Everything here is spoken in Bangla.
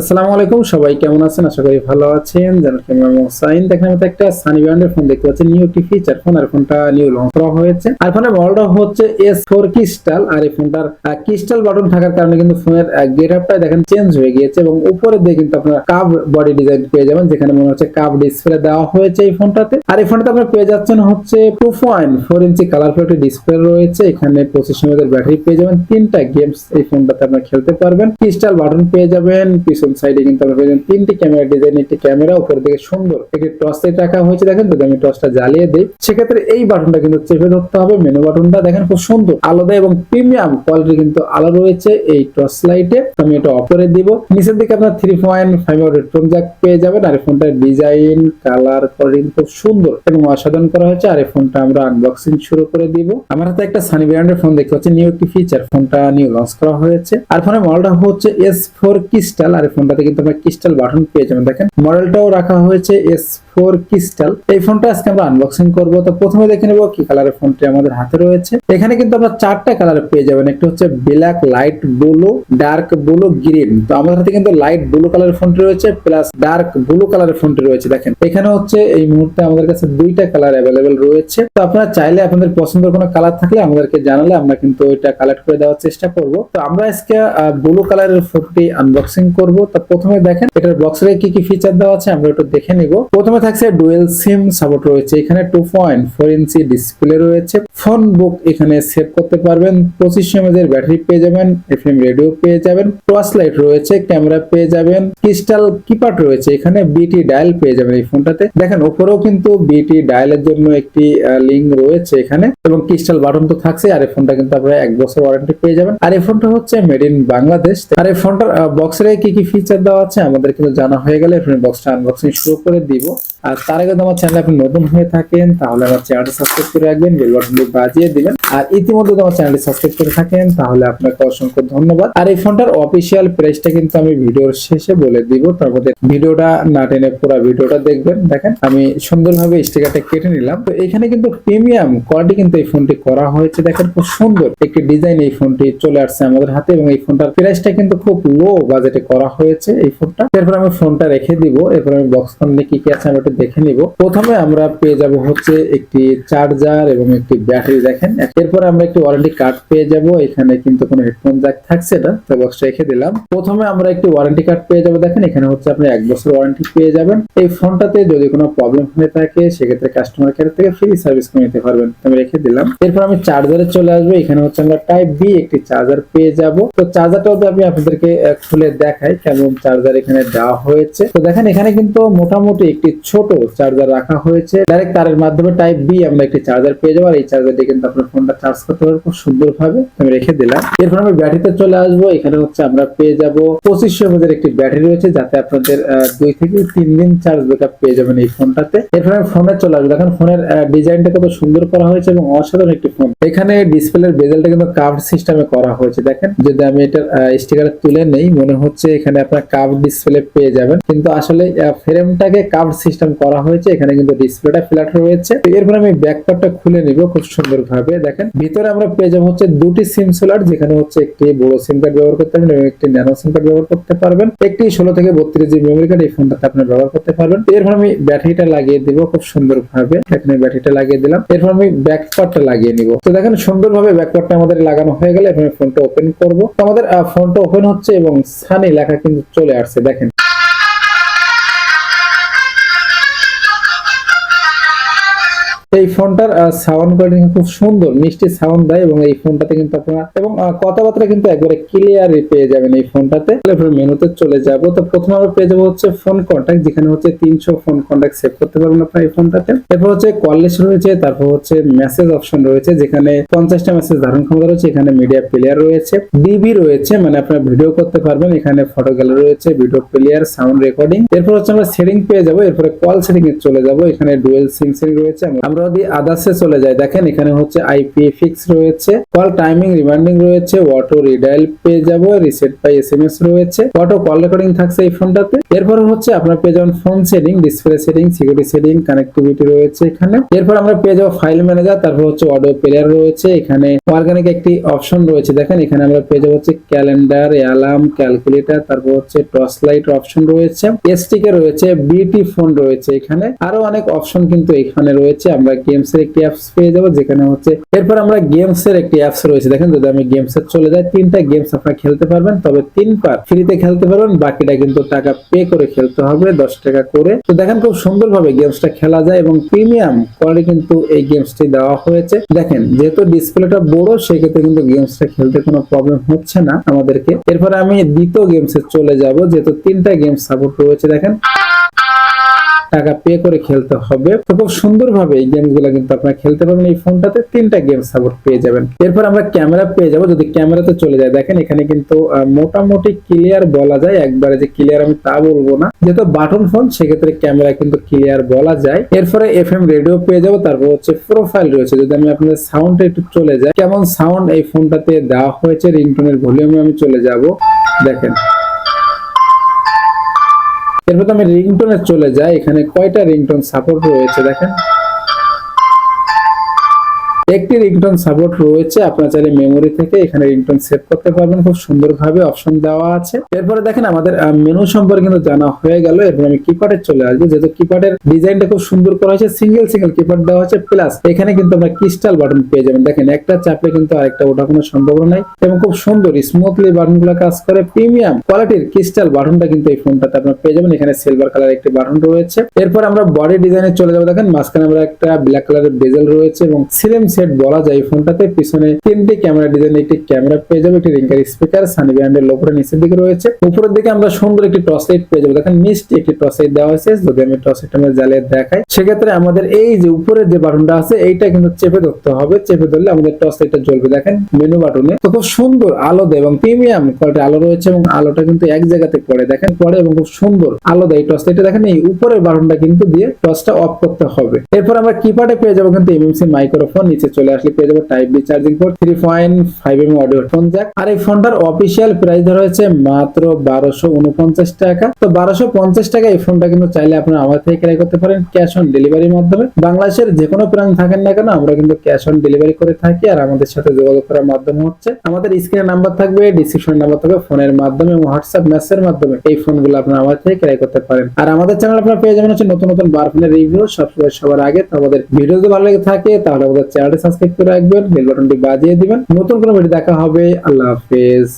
আসসালামু আলাইকুম, সবাই কেমন আছেন? আশা করি ভালো আছেন। জানার ক্যামেরা মোসাইন দেখেন মতো একটা সানি ব্র্যান্ডের ফোন দেখতে পাচ্ছি নিউ একটি ফিচার ফোন আর ফোনটা নিউ লঞ্চ করা হয়েছে। আর ফোনের মডেলটা হচ্ছে এস ফোর ক্রিস্টাল আর এই ফোনটার ক্রিস্টাল বাটন থাকার কারণে কিন্তু ফোনের গেট আপটা দেখেন চেঞ্জ হয়ে গিয়েছে এবং উপরে দিয়ে কিন্তু আপনারা কাভ বডি ডিজাইন পেয়ে যাবেন, যেখানে মনে হচ্ছে কাভ ডিসপ্লে দেওয়া হয়েছে এই ফোনটাতে আর এই ফোনটাতে আপনারা পেয়ে যাচ্ছেন হচ্ছে two point four inch colourful একটি ডিসপ্লে রয়েছে। এখানে পঁচিশ এমএর ব্যাটারি পেয়ে যাবেন। তিনটা গেমস এই ফোনটাতে আপনারা খেলতে পারবেন। ক্রিস্টাল বাটন পেয়ে যাবেন, পিছন সাইডে কিন্তু আপনারা পেয়ে তিনটি ক্যামেরা ডিজাইন একটি ক্যামেরা উপর দিকে সুন্দর। একটি টর্চ লাইট রাখা হয়েছে, দেখেন যদি আমি টর্চটা জ্বালিয়ে দিই। সেক্ষেত্রে এই বাটনটা কিন্তু চেপে ধরতে হবে মেনু বাটনটা দেখেন খুব সুন্দর। আলাদা এবং প্রিমিয়াম কোয়ালিটি কিন্তু আলো রয়েছে এই টর্চ লাইটে আমি এটা অফ করে দিব। নিচের দিকে আপনার three point five headphone jack পেয়ে যাবেন। আর ফোনটার ডিজাইন কালার কোয়ালিটি খুব সুন্দর এবং অসাধারণ করা হয়েছে। আর এই ফোনটা আমরা আনবক্সিং শুরু করে দিব। আমার হাতে একটা সানি ব্র্যান্ডের ফোন দেখতে পাচ্ছি নিউ একটি ফিচার ফোনটা নিউ লঞ্চ করা হয়েছে। আর ফোনের মডেলটা হচ্ছে এস ফোর ক্রিস্টাল আর ফোনটাতে কিন্তু আমরা ক্রিস্টাল বাটন পেয়ে যাবেন। দেখেন, মডেলটাও রাখা হয়েছে এস ফোর ক্রিস্টাল। এই ফোনটা আজকে আমরা আনবক্সিং করব। তো প্রথমে দেখে নেব কি কালারের ফোনটি আমাদের হাতে রয়েছে। এখানে কিন্তু আমরা চারটা কালার পেয়ে যাবেন। একটা হচ্ছে black light blue dark blue green তো আমাদের হাতে কিন্তু লাইট ব্লু কালারের ফোনটি রয়েছে প্লাস ডার্ক ব্লু কালারের ফোনটি রয়েছে। দেখেন, এখানে হচ্ছে এই মুহূর্তে আমাদের কাছে দুইটা কালার অ্যাভেলেবেল রয়েছে। তো আপনারা চাইলে আপনাদের পছন্দের কোনো কালার থাকলে আমাদেরকে জানালে আমরা কিন্তু ওইটা কালেক্ট করে দেওয়ার চেষ্টা করব। তো আমরা আজকে ব্লু কালারের ফোনটি আনবক্সিং করব। তো প্রথমে দেখেন, এটার বক্সে কি কি ফিচার দেওয়া আছে, আমরা একটু দেখে নিব। প্রথমে থাকছে ডুয়েল সিম সাপোর্ট রয়েছে, এখানে two point four inch display রয়েছে। ফোন বুক এখানে সেভ করতে পারবেন, পঁচিশ এমএজ এর ব্যাটারি পেয়ে যাবেন এফএম রেডিও পেয়ে যাবেন টর্চ লাইট রয়েছে ক্যামেরা পেয়ে যাবেন ক্রিস্টাল কিপার রয়েছে, এখানে বিটি ডায়াল পেয়ে যাবেন এই ফোনটাতে দেখেন, উপরেও কিন্তু বিটি ডায়ালের জন্য একটি লিঙ্ক রয়েছে এখানে, এবং ক্রিস্টাল বাটন তো থাকছে আর এই ফোনটা কিন্তু আপনারা এক বছর ওয়ারেন্টি পেয়ে যাবেন। আর এই ফোনটা হচ্ছে মেড ইন বাংলাদেশ আর এই ফোনটার বক্সের কি কি ফিচার দেওয়া আছে, আমাদের কিন্তু জানা হয়ে গেলে ফোনের বক্সটা আনবক্সিং শুরু করে দিব। আর তার আগে আমার চ্যানেল আপনি নতুন হয়ে থাকেন, তাহলে আমার চ্যানেলটি সাবস্ক্রাইব করে রাখবেন বেল বাটনটি বাজিয়ে দিবেন। আর ইতিমধ্যে আমার চ্যানেলটি সাবস্ক্রাইব করে থাকেন, তাহলে আপনাকে অসংখ্য ধন্যবাদ। আর এই ফোনটার অফিসিয়াল প্রাইসটা কিন্তু আমি ভিডিওর শেষে বলে দিব। তার মধ্যে ভিডিওটা না টেনে পুরো ভিডিওটা দেখবেন। দেখেন, আমি সুন্দরভাবে স্টিকারটা কেটে নিলাম। তো এখানে কিন্তু প্রিমিয়াম কোয়ালিটি কিন্তু এই ফোনটি করা হয়েছে। দেখেন, খুব সুন্দর একটি ডিজাইন এই ফোনটি চলে আসছে আমাদের হাতে এবং এই ফোনটার প্রাইসটা কিন্তু খুব লো বাজেটে করা হয়েছে এই ফোনটা। এরপর আমি ফোনটা রেখে দিব। এরপর আমি বক্স ফোন কি কি আছে আমি একটু দেখে নিব। প্রথমে আমরা পেয়ে যাব হচ্ছে একটি চার্জার এবং একটি ব্যাটারি দেখেন। এরপর আমরা একটি ওয়ারেন্টি কার্ড পেয়ে যাব। এখানে কিন্তু কোনো হেডফোন জ্যাক থাকছে না, তো বক্সটা রেখে দিলাম। প্রথমে আমরা একটি ওয়ারেন্টি কার্ড পেয়ে যাব। দেখেন এখানে হচ্ছে আপনি এক বছর ওয়ারেন্টি পেয়ে যাবেন। এই ফোনটাতে যদি কোনো প্রবলেম হয়ে থাকে, সেক্ষেত্রে কাস্টমার কেয়ার থেকে ফ্রি সার্ভিস করে নিতে পারবেন। আমি রেখে দিলাম। এরপর আমি চার্জারে চলে আসব। এখানে হচ্ছে আমরা টাইপ বি একটি চার্জার পেয়ে যাব। তো চার্জারটাও আমি আপনাদেরকে খুলে দেখাই কেমন চার্জার এখানে দেওয়া হয়েছে। তো দেখেন, এখানে কিন্তু মোটামুটি একটি ছোট চার্জার রাখা হয়েছে। ডাইরেক্ট তারের মাধ্যমে টাইপ বি আমরা একটি চার্জার পেয়ে যাব, আর এই চার্জারটি কিন্তু আপনার ফোনটা চার্জ করতে পারবেন খুব সুন্দর ভাবে আমি রেখে দিলাম। এরপর আমি ব্যাটারিতে চলে আসব। এখানে হচ্ছে আমরা পেয়ে যাব পঁচিশশো এমএজের একটি ব্যাটারি রয়েছে, যাতে আপনাদের দুই থেকে তিন দিন চার্জ ব্যাকআপ পেয়ে যাবেন এই ফোনটাতে এরপর আমি ফোনে চলে আসব। দেখেন ফোনের ডিজাইনটা কত সুন্দর করা হয়েছে এবং অসাধারণ একটি ফোন এখানে ডিসপ্লের বেজেলটা কিন্তু কার্ভ সিস্টেমে করা হয়েছে। দেখেন, যদি আমি এটার স্টিকার তুলে নেই, মনে হচ্ছে এখানে আপনার কার্ভ ডিসপ্লে পেয়ে যাবেন। কিন্তু আসলে ফ্রেমটাকে কার্ভ সিস্টেম করা হয়েছে। এখানে কিন্তু ডিসপ্লেটা ফ্ল্যাট রয়েছে। এরপর আমি ব্যাকপার্টটা খুলে নিব খুব সুন্দর ভাবে দেখেন, ভিতরে আমরা পেয়ে যাব হচ্ছে দুটি সিম সোলার যেখানে হচ্ছে একটি বড় সিম কার্ড ব্যবহার করতে পারবেন এবং একটি ন্যানো সিম কার্ড ব্যবহার করতে পারবেন। একটি ষোলো থেকে বত্রিশ জিবি মেমোরি কার্ড এই ফোনটাতে আপনি ব্যবহার করতে পারবেন। এরপর আমি ব্যাটারিটা লাগিয়ে দিব খুব সুন্দর ভাবে এখানে ব্যাটারিটা লাগিয়ে দিলাম। এরপর আমি ব্যাকপার্টটা লাগিয়ে নিব। তো দেখেন সুন্দর সুন্দরভাবে ব্যাকপার্টটা আমাদের লাগানো হয়ে গেলে। আমি ফোনটা ওপেন করব। আমাদের ফোনটা ওপেন হচ্ছে এবং সানি লেখা কিন্তু চলে আসছে দেখেন। এই ফোনটার সাউন্ড কোয়ালিটি খুব সুন্দর, মিষ্টি সাউন্ড দেয় এবং এই ফোনটাতে কিন্তু আপনারা, এবং কথাবার্তা কিন্তু একবারে ক্লিয়ারই পেয়ে যাবেন এই ফোনটাতে। মেনুতে চলে যাব। তো প্রথমে আমরা পেয়ে যাব হচ্ছে ফোন কন্ট্যাক্ট যেখানে হচ্ছে তিনশো ফোন কন্ট্যাক্ট সেভ করতে পারবেন আপনার এই ফোনটাতে। এরপর হচ্ছে কল লিস্ট রয়েছে, তারপর হচ্ছে মেসেজ অপশন রয়েছে, যেখানে পঞ্চাশটা মেসেজ ধারণ ক্ষমতা রয়েছে, এখানে মিডিয়া প্লেয়ার রয়েছে ডিবি রয়েছে মানে আপনারা ভিডিও করতে পারবেন, এখানে ফটো গ্যালারি রয়েছে ভিডিও প্লেয়ার সাউন্ড রেকর্ডিং এরপর হচ্ছে আমরা সেটিং পেয়ে যাব, এরপরে কল সেটিং এ চলে যাব, এখানে ডুয়েল সিম সেটিং রয়েছে। আমরা যদি আদার্সে চলে যায়, দেখেন এখানে হচ্ছে আইপি ফিক্স রয়েছে কল টাইমিং রিমাইন্ডিং রয়েছে অটো রিডাইল পেয়ে যাব রিসেট বাই এসএমএস রয়েছে অটো কল রেকর্ডিং থাকছে এই ফোনটাতে। এরপর হচ্ছে আপনার পেয়ে যাবেন phone setting display setting security setting connectivity রয়েছে এখানে। এরপর আমরা পেয়ে যাব ফাইল ম্যানেজার তারপর হচ্ছে অডিও প্লেয়ার রয়েছে, এখানে অর্গানিক একটি অপশন রয়েছে। দেখেন এখানে আমরা পেয়ে যাব হচ্ছে ক্যালেন্ডার অ্যালার্ম ক্যালকুলেটর তারপর হচ্ছে টর্চ লাইট অপশন রয়েছে এসটিকে রয়েছে বিটি ফোন রয়েছে এখানে। আরও অনেক অপশন কিন্তু এখানে রয়েছে, আমরা গেমস এর একটি অ্যাপস পেয়ে যাব, যেখানে হচ্ছে, এরপর আমরা গেমস এর একটি অ্যাপস রয়েছে। দেখেন, যদি আমি গেমস এর চলে যাই, তিনটা গেমস আপনারা খেলতে পারবেন, তবে তিন পার ফ্রিতে খেলতে পারবেন, বাকিটা কিন্তু টাকা পে করে খেলতে হবে, দশ টাকা করে। তো দেখেন, খুব সুন্দরভাবে গেমসটা খেলা যায় এবং প্রিমিয়াম কোয়ালিটি কিন্তু এই গেমসটি দেওয়া হয়েছে। দেখেন, যেহেতু ডিসপ্লেটা বড়, সেক্ষেত্রে কিন্তু গেমসটা খেলতে কোনো প্রবলেম হচ্ছে না আমাদেরকে। এরপরে আমি দ্বিতীয় গেমসে চলে যাব, যেহেতু তিনটা গেমস সাপোর্ট রয়েছে, দেখেন। টাকা পে করে খেলতে হবে। তো খুব সুন্দরভাবে এই গেমসগুলো কিন্তু আপনারা খেলতে পারবেন। এই ফোনটাতে তিনটা গেম সাপোর্ট পেয়ে যাবেন। এরপর আমরা ক্যামেরা পেয়ে যাব। যদি ক্যামেরাতে চলে যায়, দেখেন এখানে কিন্তু মোটামুটি ক্লিয়ার বলা যায়। একবারে যে ক্লিয়ার আমি তা বলব না। যেহেতু বাটন ফোন সেক্ষেত্রে ক্যামেরা কিন্তু ক্লিয়ার বলা যায়। এরপরে এফ এম রেডিও পেয়ে যাব। তারপর হচ্ছে প্রোফাইল রয়েছে। যদি আমি আপনাদের সাউন্ড একটু চলে যাই, কেমন সাউন্ড এই ফোনটাতে দেওয়া হয়েছে রিংটোনের ভলিউমে আমি চলে যাব। দেখেন। এরপর আমি রিংটোনে চলে যাই এখানে কয়টা রিংটোন সাপোর্ট রয়েছে দেখেন। একটি রিংটোন সাপোর্ট রয়েছে, আপনার চাইলে মেমোরি থেকে এখানে রিংটোন সেভ করতে পারবেন, খুব সুন্দরভাবে অপশন দেওয়া আছে। এরপরে দেখেন আমাদের মেনু সম্পর্কে কিন্তু জানা হয়ে গেল, এরপর আমি কিপ্যাডে চলে আসব, যেহেতু কিপ্যাডের ডিজাইনটা খুব সুন্দর করা হয়েছে সিঙ্গেল সিঙ্গেল কিপ্যাড দেওয়া হচ্ছে প্লাস এখানে কিন্তু আমরা ক্রিস্টাল বাটন পেয়ে যাবেন। দেখেন, একটা চাপলে কিন্তু আরেকটা ওঠা কোনো সম্ভাবনা নাই, এবং খুব সুন্দর স্মুথলি বাটনগুলো কাজ করে প্রিমিয়াম কোয়ালিটির ক্রিস্টাল বাটনটা কিন্তু এই ফোনটাতে আপনার পেয়ে যাবেন, এখানে সিলভার কালার একটি বাটন রয়েছে। এরপর আমরা বডি ডিজাইনে চলে যাব, দেখেন, মাঝখানে আমরা একটা ব্ল্যাক কালারের বেজেল রয়েছে, এবং সিলেম সেট বলা যায় ফোনটাতে পিছনে তিনটি ক্যামেরা ডিজাইন একটি ক্যামেরা পেয়ে যাবে, একটি রিঙ্গার স্পিকার, সানি ব্যান্ডের লোপরে নিচের দিকে রয়েছে। উপরের দিকে আমরা সুন্দর একটি টর্চ লাইট পেয়ে যাব। দেখেন মিষ্টি একটি টর্চ লাইট দেওয়া হয়েছে, যদি আমি টর্চ লাইট আমরা জ্বালিয়ে দেখাই। সেক্ষেত্রে আমাদের এই যে উপরের যে বাটনটা আছে, এইটা কিন্তু চেপে ধরতে হবে। চেপে ধরলে আমাদের টর্চ লাইটটা জ্বলবে। দেখেন মেনু বাটনে। তো খুব সুন্দর আলো দেয় এবং প্রিমিয়াম কোয়ালিটি আলো রয়েছে এবং আলোটা কিন্তু এক জায়গাতে পড়ে। দেখেন, পড়ে এবং খুব সুন্দর আলো দেয় টর্চ লাইটটা। দেখেন এই উপরের বাটনটা কিন্তু দিয়ে টর্চটা অফ করতে হবে। এরপর আমরা কিপ্যাডে পেয়ে যাব কিন্তু এমএমসি মাইক্রোফোন নিচে চলে আসলে পেয়ে যাব type B charging port three point five M audio phone jack আর এই ফোনটার অফিসিয়াল প্রাইস ধরা হয়েছে মাত্র বারোশো উনপঞ্চাশ টাকা। তো বারোশো পঞ্চাশ টাকা এই ফোনটা কিন্তু চাইলে আপনারা আমার থেকে ক্রয় করতে পারেন ক্যাশ অন ডেলিভারির মাধ্যমে। বাংলাদেশের যে কোনো প্রান্ত থাকেন না কেন, আমরা কিন্তু ক্যাশ অন ডেলিভারি করে থাকি আর আমাদের সাথে যোগাযোগ করার মাধ্যম হচ্ছে। আমাদের স্ক্রিনে নাম্বার থাকবে ডিসক্রিপশন নাম্বার থাকবে ফোনের মাধ্যমে এবং হোয়াটসঅ্যাপ মেসেজের মাধ্যমে। এই ফোনগুলো আপনারা আমার থেকে ক্রয় করতে পারেন। আর আমাদের চ্যানেল আপনারা পেয়ে যাবেন হচ্ছে নতুন নতুন বার ফোনের রিভিউ সবসময় সবার আগে। তো আমাদের ভিডিও যদি ভালো লেগে থাকে, তাহলে আমাদের চ্যানেলটি সাবস্ক্রাইব করে রাখবেন, বেল বাটনটি বাজিয়ে দিবেন। নতুন কোনো ভিডিও দেখা হবে। আল্লাহ হাফেজ।